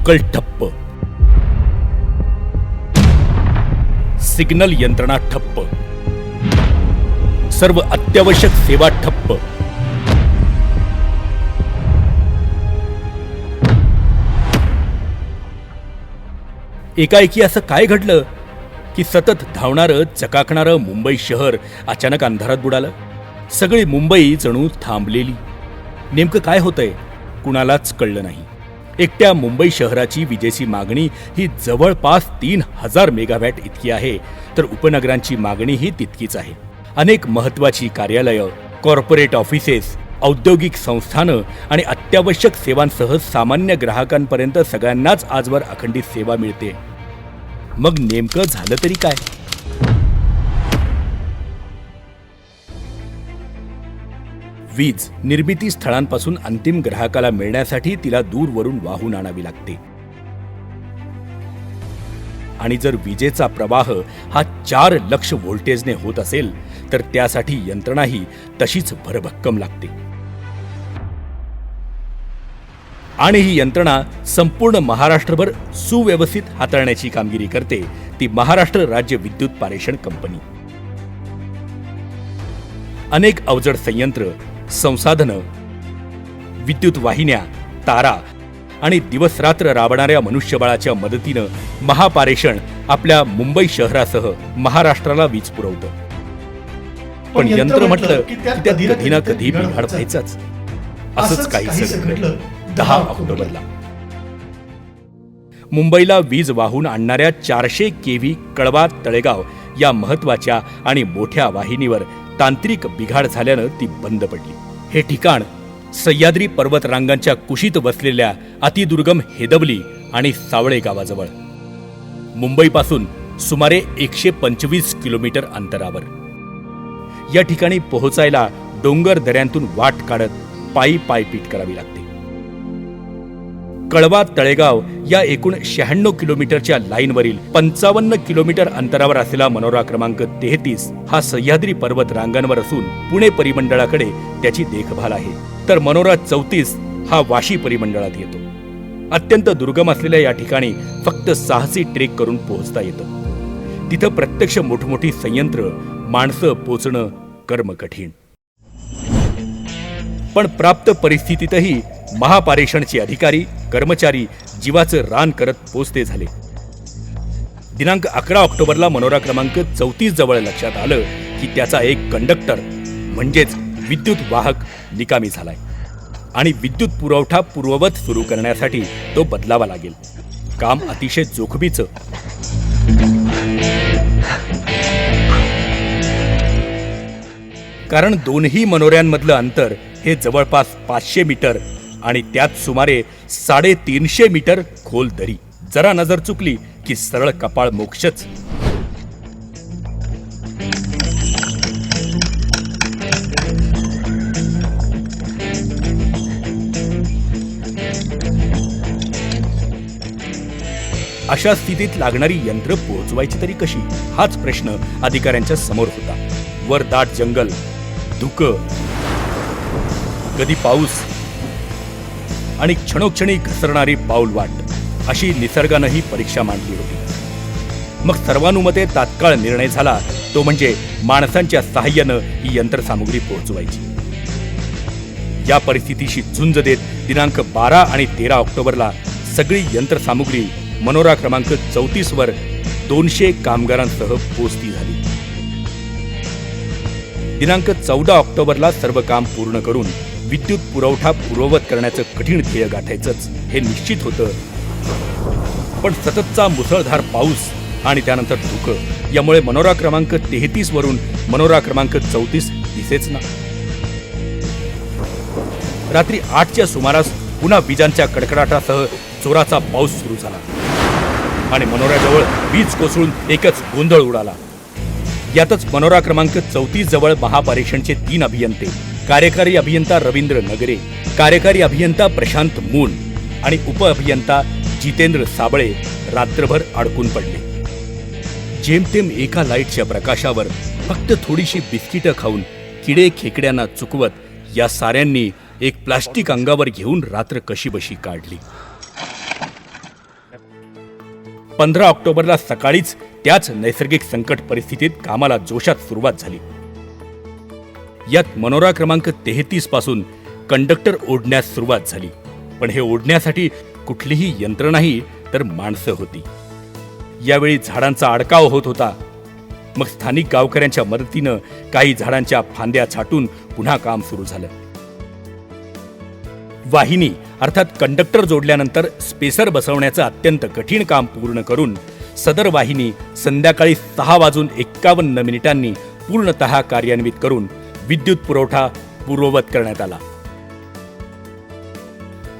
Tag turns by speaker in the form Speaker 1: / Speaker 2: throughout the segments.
Speaker 1: Local ठप्प. Signal यंत्रणा ठप्प. सर्व अत्यावश्यक सेवा ठप्प. एकाएकी असं काय घडलं की सतत धावणारं चकाकणारं मुंबई शहर अचानक अंधारात बुडालं? सगळी मुंबई जणू थांबलेली. नेमकं काय होतंय कुणालाच कळलं नाही. एकट्या मुंबई शहराची विजेची मागणी ही जवळपास तीन हजार मेगावॅट इतकी आहे. तर उपनगरांची मागणीही तितकीच आहे. अनेक महत्वाची कार्यालयं कॉर्पोरेट ऑफिसेस औद्योगिक संस्थानं आणि अत्यावश्यक सेवांसह सामान्य ग्राहकांपर्यंत सगळ्यांनाच आजवर अखंडित सेवा मिळते. मग नेमकं झालं तरी काय? वीज निर्मिती स्थळांपासून अंतिम ग्राहकाला मिळण्यासाठी तिला दूरवरून वाहून आणावी लागते. आणि जर विजेचा प्रवाह हा चार लक्ष व्होल्टेजने होत असेल तर त्यासाठी यंत्रणाही तशीच भरभक्कम लागते. आणि ही यंत्रणा संपूर्ण महाराष्ट्रभर सुव्यवस्थित हाताळण्याची कामगिरी करते ती महाराष्ट्र राज्य विद्युत पारेषण कंपनी. अनेक अवजड संयंत्र संसाधनं विद्युत वाहिन्या तारा आणि दिवसरात्र राबणाऱ्या मनुष्यबळाच्या मदतीनं महापारेषण आपल्या मुंबई शहरासह महाराष्ट्राला वीज पुरवतं. पण यंत्र म्हटलं की त्यात कधी ना कधी बिघाड व्हायचाच असंच काहीसं घडलं. दहा ऑक्टोबरला. मुंबईला वीज वाहून आणणाऱ्या चारशे केव्ही कळवा तळेगाव या महत्त्वाच्या आणि मोठ्या वाहिनीवर तांत्रिक बिघाड झाल्यानं ती बंद पडली. हे ठिकाण सह्याद्री पर्वतरांगांच्या कुशीत वसलेल्या अतिदुर्गम हेदवली आणि सावळे गावाजवळ. मुंबईपासून सुमारे एकशे पंचवीस किलोमीटर अंतरावर. या ठिकाणी पोहोचायला डोंगर दऱ्यांतून वाट काढत पायी पायपीट करावी लागते. कळवा तळेगाव या एकूण शहाण्णव किलोमीटरच्या लाईनवरील पंचावन्न किलोमीटर अंतरावर असलेला मनोरा क्रमांक तेहतीस हा सह्याद्री पर्वत रांगांवर असून पुणे परिमंडळाकडे त्याची देखभाल आहे. तर मनोरा चौतीस हा वाशी परिमंडळात येतो. अत्यंत दुर्गम असलेल्या या ठिकाणी फक्त साहसी ट्रेक करून पोहोचता येतं. तिथं प्रत्यक्ष मोठमोठी संयंत्र माणसं पोचणं कर्म कठीण पण प्राप्त परिस्थितीतही महापारेषणचे अधिकारी कर्मचारी जीवाचं रान करत पोचते झाले. दिनांक अकरा ऑक्टोबरला मनोरा क्रमांक चौतीस जवळ लक्षात आलं की त्याचा एक कंडक्टर म्हणजेच विद्युत वाहक निकामी झालाय. आणि विद्युत पुरवठा पूर्ववत सुरू करण्यासाठी तो बदलावा लागेल. काम अतिशय जोखमीचं. कारण दोन्ही मनोऱ्यांमधलं अंतर हे जवळपास पाचशे मीटर आणि त्यात सुमारे साडेतीनशे मीटर खोल दरी. जरा नजर चुकली की सरळ कपाळ मोक्षच. अशा स्थितीत लागणारी यंत्र पोहोचवायची तरी कशी? हाच प्रश्न अधिकाऱ्यांच्या समोर होता. वर दाट जंगल धुक. कधी पाऊस आणि क्षणोक्षणी घसरणारी पाऊल वाट. अशी निसर्गानंही परीक्षा मांडली होती. मग सर्वानुमते तात्काळ निर्णय झाला तो म्हणजे माणसांच्या सहाय्यानं ही यंत्रसामुग्री पोहोचवायची. या परिस्थितीशी झुंज देत दिनांक बारा आणि तेरा ऑक्टोबरला सगळी यंत्रसामुग्री मनोरा क्रमांक चौतीस वर दोनशे कामगारांसह पोचती झाली. दिनांक चौदा ऑक्टोबरला सर्व काम पूर्ण करून विद्युत पुरवठा पूर्ववत करण्याचं कठीण ध्येय गाठायचंच हे निश्चित होतं. पण सततचा मुसळधार पाऊस आणि त्यानंतर धुकं यामुळे मनोरा क्रमांक तेहतीस वरून मनोरा क्रमांक चौतीस दिसेच ना. रात्री आठच्या सुमारास पुन्हा विजांच्या कडकडाटासह जोराचा पाऊस सुरू झाला. आणि मनोऱ्याजवळ वीज कोसळून एकच गोंधळ उडाला. यातच मनोरा क्रमांक चौतीस जवळ महापारेषणचे तीन अभियंते कार्यकारी अभियंता रवींद्र नगरे कार्यकारी अभियंता प्रशांत मून आणि उपअभियंता जितेंद्र साबळे रात्रभर अडकून पडले. जेमतेम एका लाईटच्या प्रकाशावर फक्त थोडीशी बिस्किटं खाऊन किडे खेकड्यांना चुकवत या साऱ्यांनी एक प्लास्टिक अंगावर घेऊन रात्र कशीबशी काढली. पंधरा ऑक्टोबरला सकाळीच त्याच नैसर्गिक संकट परिस्थितीत कामाला जोशात सुरुवात झाली. यात मनोरा क्रमांक तेहतीसपासून कंडक्टर ओढण्यास सुरुवात झाली. पण हे ओढण्यासाठी कुठलीही यंत्र नाही तर माणसं होती. यावेळी झाडांचा अडकाव होत होता. मग स्थानिक गावकऱ्यांच्या मदतीनं काही झाडांच्या फांद्या छाटून पुन्हा काम सुरू झालं. वाहिनी अर्थात कंडक्टर जोडल्यानंतर स्पेसर बसवण्याचं अत्यंत कठीण काम पूर्ण करून सदर वाहिनी संध्याकाळी सहा वाजून एक्कावन्न मिनिटांनी पूर्णतः कार्यान्वित करून विद्युत पुरवठा पूर्ववत करण्यात आला.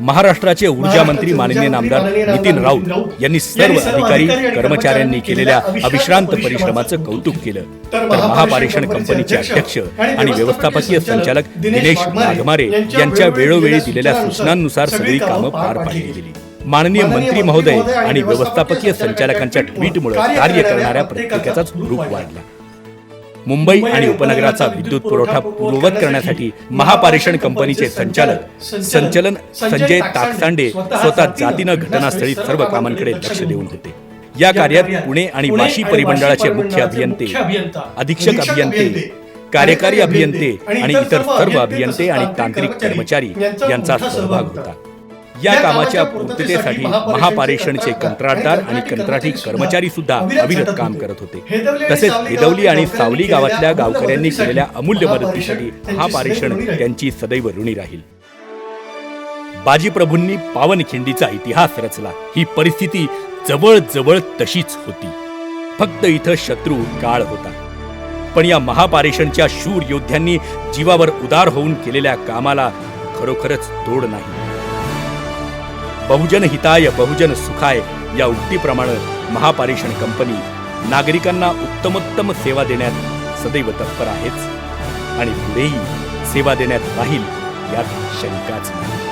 Speaker 1: महाराष्ट्राचे ऊर्जा मंत्री माननीय नामदार नितीन राऊत यांनी सर्व अधिकारी कर्मचाऱ्यांनी केलेल्या अविश्रांत परिश्रमाचं कौतुक केलं. तर महापारेषण कंपनीचे अध्यक्ष आणि व्यवस्थापकीय संचालक दिनेश वाघमारे यांच्या वेळोवेळी दिलेल्या सूचनांनुसार सगळी कामं पार पाडली गेली. माननीय मंत्री महोदय आणि व्यवस्थापकीय संचालकांच्या ट्विटमुळे कार्य करणाऱ्या प्रत्येकाचाच रूप वाढला. मुंबई आणि उपनगराचा विद्युत पुरवठा पूर्ववत करण्यासाठी महापारेषण कंपनीचे संचालक संचलन संजय ताकसांडे स्वतः जातीनं घटनास्थळी सर्व कामांकडे लक्ष देऊन होते. या कार्यात पुणे आणि वाशी परिमंडळाचे मुख्य अभियंते अधीक्षक अभियंते कार्यकारी अभियंते आणि इतर सर्व अभियंते आणि तांत्रिक कर्मचारी यांचा सहभाग होता. या कामाच्या पूर्ततेसाठी महापारेषणचे कंत्राटदार आणि कंत्राटी कर्मचारी सुद्धा अविरत काम करत होते. तसेच हेदवली आणि सावली गावातल्या गावकऱ्यांनी केलेल्या अमूल्य मदतीसाठी महापारेषण त्यांची सदैव ऋणी राहील. बाजीप्रभूंनी पावनखिंडीचा इतिहास रचला. ही परिस्थिती जवळ जवळ तशीच होती. फक्त इथं शत्रू काळ होता. पण या महापारेषणच्या शूर योद्ध्यांनी जीवावर उदार होऊन केलेल्या कामाला खरोखरच तोड नाही. बहुजन हिताय बहुजन सुखाय या उक्तीप्रमाणे महापारेषण कंपनी नागरिकांना उत्तमोत्तम सेवा देण्यात सदैव तत्पर आहेच. आणि पुढेही सेवा देण्यात राहील यात शंकाच नाही.